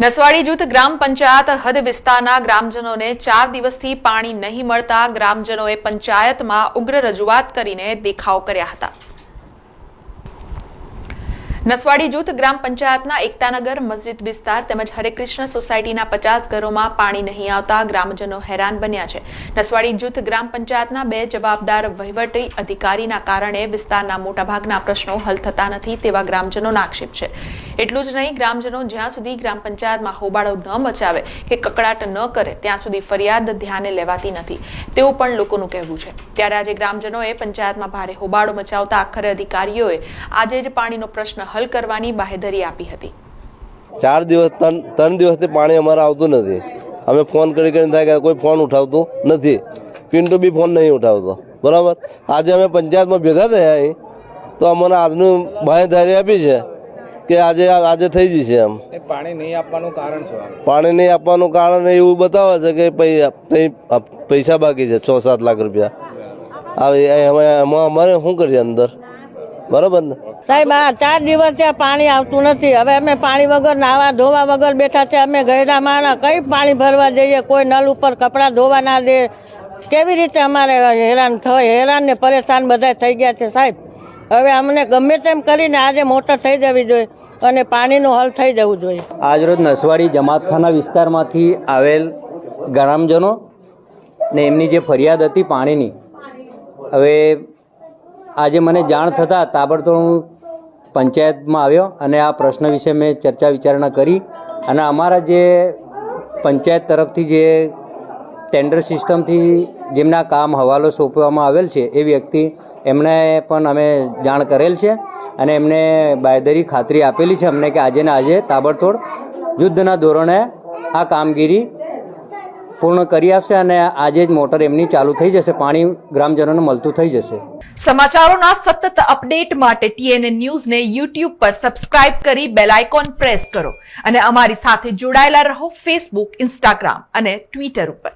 નસવાડી જૂથ ગ્રામ પંચાયત હદ વિસ્તારના ગ્રામજનોને ચાર દિવસથી પાણી નહીં મળતા ગ્રામજનોએ પંચાયતમાં ઉગ્ર રજૂઆત કરીને દેખાવ કર્યા હતા. નસવાડી જૂથ ગ્રામ પંચાયતના એકતાનગર મસ્જિદ વિસ્તાર તેમજ હરેકૃષ્ણ સોસાયટીના પચાસ ઘરોમાં પાણી નહીં આવતા ગ્રામજનો હેરાન બન્યા છે. નસવાડી જૂથ ગ્રામ પંચાયતના બે જવાબદાર વહીવટી અધિકારીના કારણે વિસ્તારના મોટાભાગના પ્રશ્નો હલ થતા નથી તેવા ગ્રામજનોના આક્ષેપ છે. એટલું જ નહીં, ગ્રામજનો જ્યાં સુધી ગ્રામ પંચાયતમાં હોબાળો ન મચાવે કે કકડાટ ન કરે, ત્યાં સુધી ફરિયાદ ધ્યાને લેવાતી નથી. તેવું પણ લોકોનું કહેવું છે. ત્યારે આજે ગ્રામજનોએ પંચાયતમાં ભારે હોબાળો મચાવતા આખરે અધિકારીઓએ આજે જ પાણીનો પ્રશ્ન હલ કરવાની બાહેધરી આપી હતી. ચાર દિવસ ત્રણ ત્રણ દિવસથી પાણી અમારે આવતું નથી. અમે ફોન કરી કરીને થાય કે કોઈ ફોન ઉઠાવતું નથી. પિન્ટુ બી ફોન નહીં ઉઠાવતો. બરાબર? આજે અમે પંચાયતમાં ભેગા થયા અહીં. તો અમને આજનું બાંયધારી આપી છે કે આજે આજે થઈ જશે એમ. પાણી નહીં આપવાનું કારણ શું પાણી નહીં આપવાનું કારણ એવું બતાવે છે કે પૈસા બાકી છે છ સાત લાખ રૂપિયા. હવે એમાં અમારે શું કરીએ અંદર? બરાબર ને? સાહેબ, આ ચાર દિવસ પાણી આવતું નથી. હવે અમે પાણી વગર નાવા ધોવા વગર બેઠા છે. અમે ગયડા માણા કઈ પાણી ભરવા જઈએ, કોઈ નળ ઉપર કપડાં ધોવા ના દે. કેવી રીતે અમારે હેરાન થાય હેરાન ને પરેશાન બધા થઈ ગયા છે સાહેબ. હવે અમને ગમે તેમ કરીને આજે મોટર થઈ જવી જોઈએ અને પાણીનું હલ થઈ જવું જોઈએ. આજરોજ નસવાડી જમાતખાના વિસ્તારમાંથી આવેલ ગ્રામજનો ને એમની જે ફરિયાદ હતી પાણીની, હવે આજે મને જાણ થતાં તાબડતોડ હું પંચાયતમાં આવ્યો અને આ પ્રશ્ન વિશે મેં ચર્ચા વિચારણા કરી અને અમારા જે પંચાયત તરફથી જે ટેન્ડર સિસ્ટમથી જેમના કામ હવાલો સોંપવામાં આવેલ છે એ વ્યક્તિ એમણે પણ અમે જાણ કરેલ છે અને એમને બાયદરી ખાતરી આપેલી છે અમને કે આજે ને આજે તાબડતોડ યુદ્ધના ધોરણે આ કામગીરી પૂર્ણ કરી આપશે અને આજે જ મોટર એમની ચાલુ થઈ જશે. પાણી ગ્રામજનોને મળતું થઈ જશે. સમાચારોના સતત અપડેટ માટે ટીએનએ ન્યૂઝને યુટ્યુબ પર સબસ્ક્રાઇબ કરી બેલ આઇકોન પ્રેસ કરો અને અમારી સાથે જોડાયેલા રહો ફેસબુક ઇન્સ્ટાગ્રામ અને ટ્વિટર ઉપર.